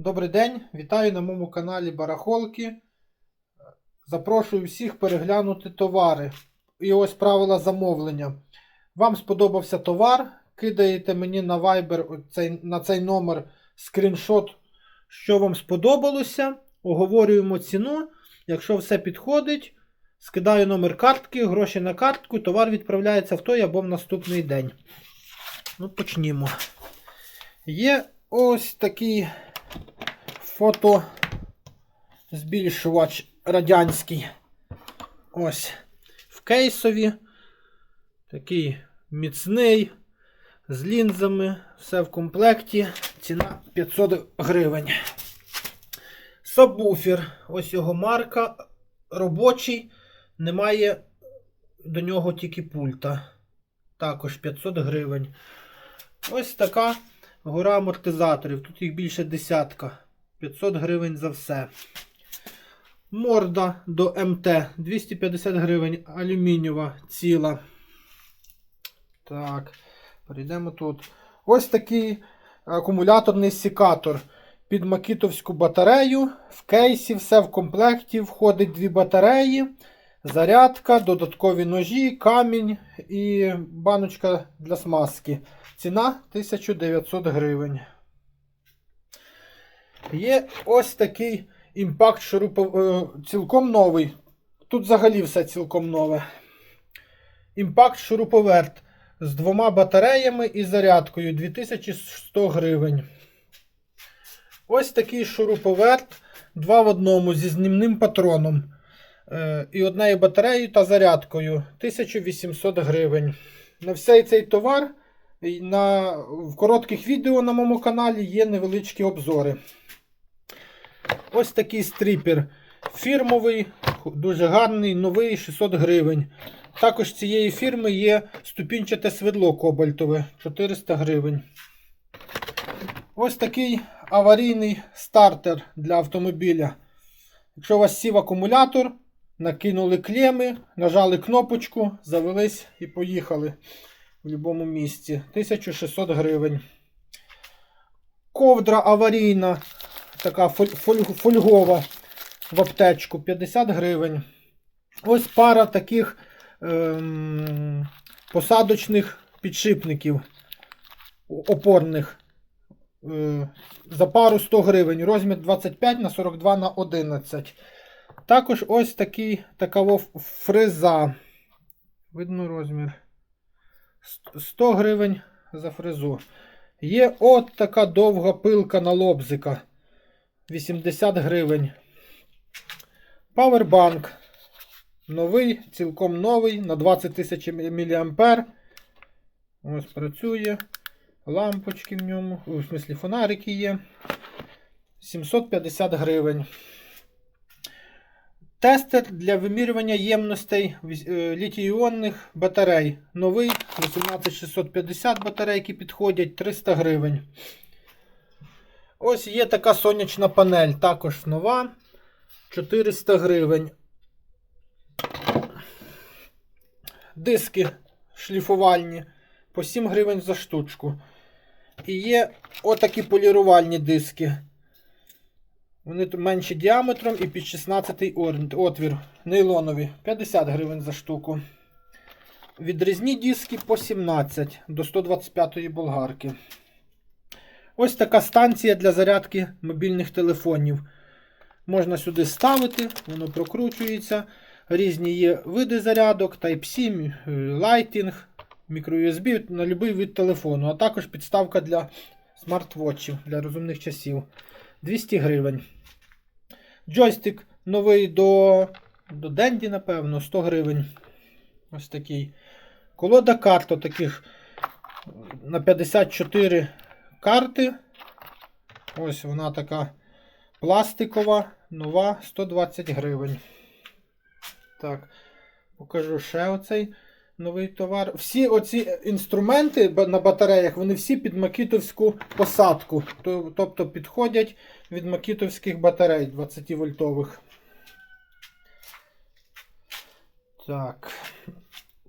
Добрий день, вітаю на моєму каналі Барахолки. Запрошую всіх переглянути товари. І ось правила замовлення. Вам сподобався товар, кидаєте мені на Viber на цей номер скріншот, що вам сподобалося. Оговорюємо ціну. Якщо все підходить, скидаю номер картки, гроші на картку, товар відправляється в той або в наступний день. Ну, почнімо. Є ось такий фотозбільшувач радянський. Ось. В кейсові. Такий міцний. З лінзами. Все в комплекті. Ціна 500 гривень. Сабвуфер. Ось його марка. Робочий. Немає до нього тільки пульта. Також 500 гривень. Ось така гора амортизаторів. Тут їх більше десятка. 500 гривень за все. Морда до МТ 250 гривень. Алюмінієва ціла. Так, перейдемо тут. Ось такий акумуляторний секатор. Під макітовську батарею. В кейсі все в комплекті. Входить дві батареї, зарядка, додаткові ножі, камінь і баночка для смазки. Ціна 1900 гривень. Є ось такий імпакт шурупов... е, цілком новий. Тут взагалі все цілком нове. Імпакт шуруповерт з двома батареями і зарядкою 2100 гривень. Ось такий шуруповерт. Два в одному зі знімним патроном. Е, і однією батареєю та зарядкою 1800 гривень. На всей цей товар на, в коротких відео на моєму каналі є невеличкі обзори. Ось такий стріпер. Фірмовий, дуже гарний, новий 600 гривень. Також цієї фірми є ступінчате світло кобальтове 400 гривень. Ось такий аварійний стартер для автомобіля. Якщо у вас сів акумулятор, накинули клеми, нажали кнопочку, завелись і поїхали в будь-якому місці. 1600 гривень. Ковдра аварійна, така фоль- фоль- фольгова в аптечку 50 гривень. Ось пара таких ем, посадочних підшипників опорних. Е, за пару 100 гривень. Розмір 25 на 42 на 11. Також ось такий, така фреза. Видно розмір. 100 гривень за фрезу. Є от така довга пилка на лобзика. 80 гривень. Павербанк. Новий, цілком новий на 20 тисяч мА. Ось працює. Лампочки в ньому. У смислі фонарики є. 750 гривень. Тестер для вимірювання ємностей е, літій-іонних батарей. Новий 18650 батарейки підходять 300 гривень. Ось є така сонячна панель, також нова. 400 гривень. Диски шліфувальні по 7 гривень за штучку. І є отакі полірувальні диски. Вони менші діаметром і під 16 отвір. Нейлонові 50 гривень за штуку. Відрізні диски по 17 до 125 болгарки. Ось така станція для зарядки мобільних телефонів. Можна сюди ставити, воно прокручується. Різні є види зарядок, Type-C, Lighting, microUSB на будь-який вид телефону, а також підставка для смарт-вотчів, для розумних часів. 200 гривень. Джойстик новий до до Денді, напевно, 100 гривень. Ось такий. Колода карт таких на 54 карти. Ось вона така пластикова, нова, 120 гривень. Так, покажу ще оцей новий товар. Всі оці інструменти на батареях, вони всі під макітовську посадку. Тобто підходять від макітовських батарей 20 вольтових. Так.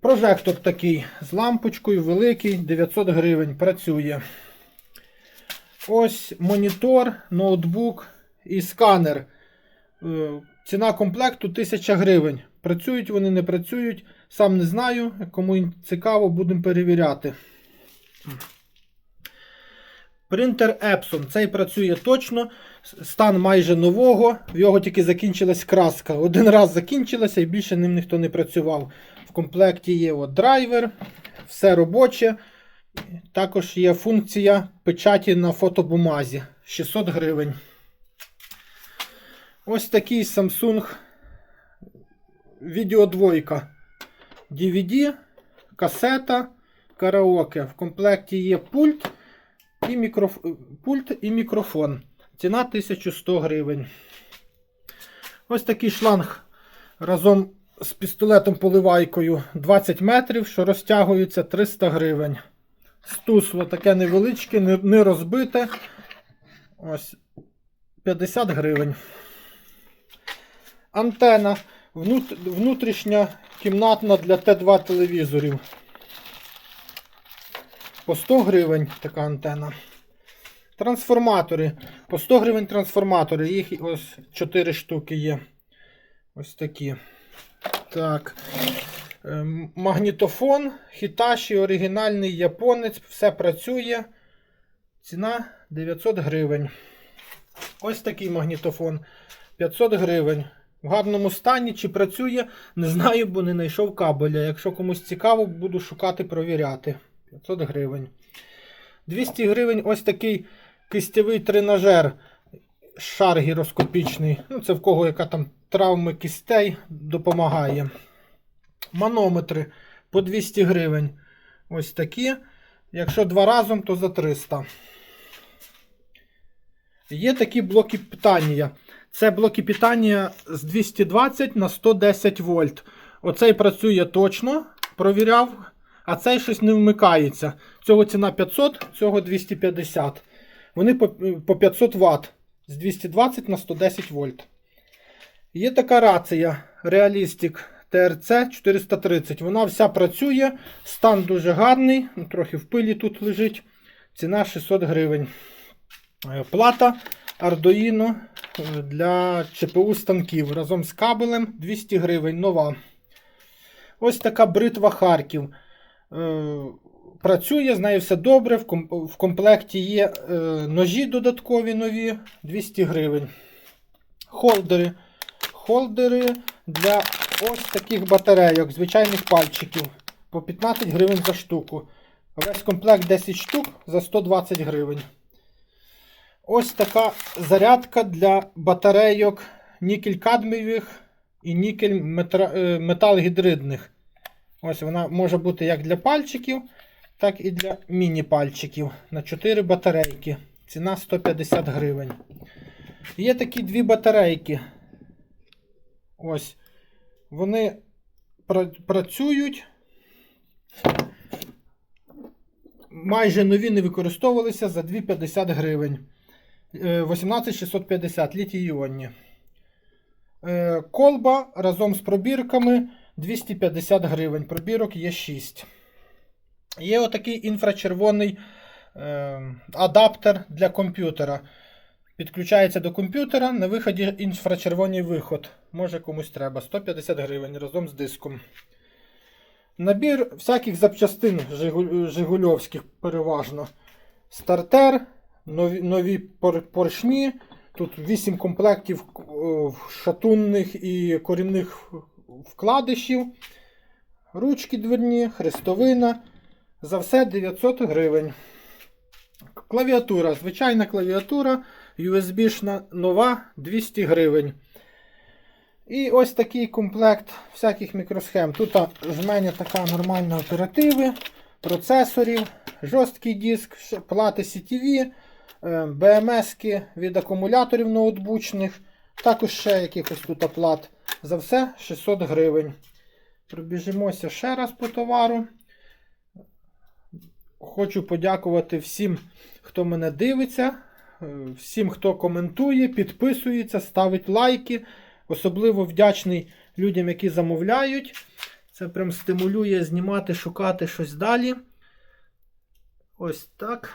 Прожектор такий з лампочкою великий, 900 гривень. Працює. Ось монітор, ноутбук і сканер. Е, Ціна комплекту 1000 гривень. Працюють вони, не працюють. Сам не знаю. Кому цікаво, будемо перевіряти. Принтер Epson. Цей працює точно. Стан майже нового. В його тільки закінчилась краска. Один раз закінчилася і більше ним ніхто не працював. В комплекті є от драйвер, все робоче. Також є функція печаті на фотобумазі 600 гривень. Ось такий Samsung відеодвойка. DVD, касета, караоке. В комплекті є пульт і, мікроф... пульт і мікрофон. Ціна 1100 гривень. Ось такий шланг разом з пістолетом поливайкою 20 метрів, що розтягується 300 гривень. Стусло таке невеличке, не, розбите. Ось 50 гривень. Антена внутрішня кімнатна для Т2 телевізорів. По 100 гривень така антена. Трансформатори. По 100 гривень трансформатори. Їх ось 4 штуки є. Ось такі. Так. Ем, Магнітофон, Hitachi, оригінальний японець, все працює. Ціна 900 гривень. Ось такий магнітофон. 500 гривень. В гарному стані чи працює, не знаю, бо не знайшов кабеля. Якщо комусь цікаво, буду шукати, провіряти. 500 гривень. 200 гривень ось такий кистєвий тренажер. Шар гіроскопічний. Ну, це в кого яка там травми кістей допомагає. Манометри по 200 гривень. Ось такі. Якщо два разом, то за 300. Є такі блоки питання. Це блоки питання з 220 на 110 вольт. Оцей працює точно, провіряв, а цей щось не вмикається. Цього ціна 500, цього 250. Вони по по 500 Вт з 220 на 110 вольт. Є така рація Realistic TRC 430. Вона вся працює, стан дуже гарний, ну, трохи в пилі тут лежить. Ціна 600 гривень. Е, Плата Arduino е, для ЧПУ станків разом з кабелем 200 гривень нова. Ось така бритва Харків. Е, Працює, з нею все добре. В комплекті є е, ножі додаткові нові 200 гривень. Холдери. Холдери для ось таких батарейок, звичайних пальчиків. По 15 гривень за штуку. Весь комплект 10 штук за 120 гривень. Ось така зарядка для батарейок нікель-кадмієвих і нікель е, метал-гідридних. Ось вона може бути як для пальчиків, так і для міні-пальчиків на 4 батарейки. Ціна 150 гривень. Є такі дві батарейки. Ось. Вони працюють. Майже нові не використовувалися за 250 гривень. Е, 18650 літій іонні. Колба разом з пробірками 250 гривень. Пробірок є 6. Є отакий інфрачервоний е, адаптер для комп'ютера. Підключається до комп'ютера, на виході інфрачервоний виход. Може комусь треба. 150 гривень разом з диском. Набір всяких запчастин Жигу- Жигульовських переважно. Стартер, нові, нові поршні. Тут 8 комплектів е, шатунних і корінних вкладишів. Ручки дверні, хрестовина. За все 900 гривень. Клавіатура. Звичайна клавіатура. USB-шна нова 200 гривень. І ось такий комплект всяких мікросхем. Тут а, жменя така нормальна оперативи, процесорів, жорсткий диск, плати CTV, BMS від акумуляторів ноутбучних. Також ще якихось тут плат. За все 600 гривень. Пробіжимося ще раз по товару. Хочу подякувати всім, хто мене дивиться, е, всім, хто коментує, підписується, ставить лайки. Особливо вдячний людям, які замовляють. Це прям стимулює знімати, шукати щось далі. Ось так.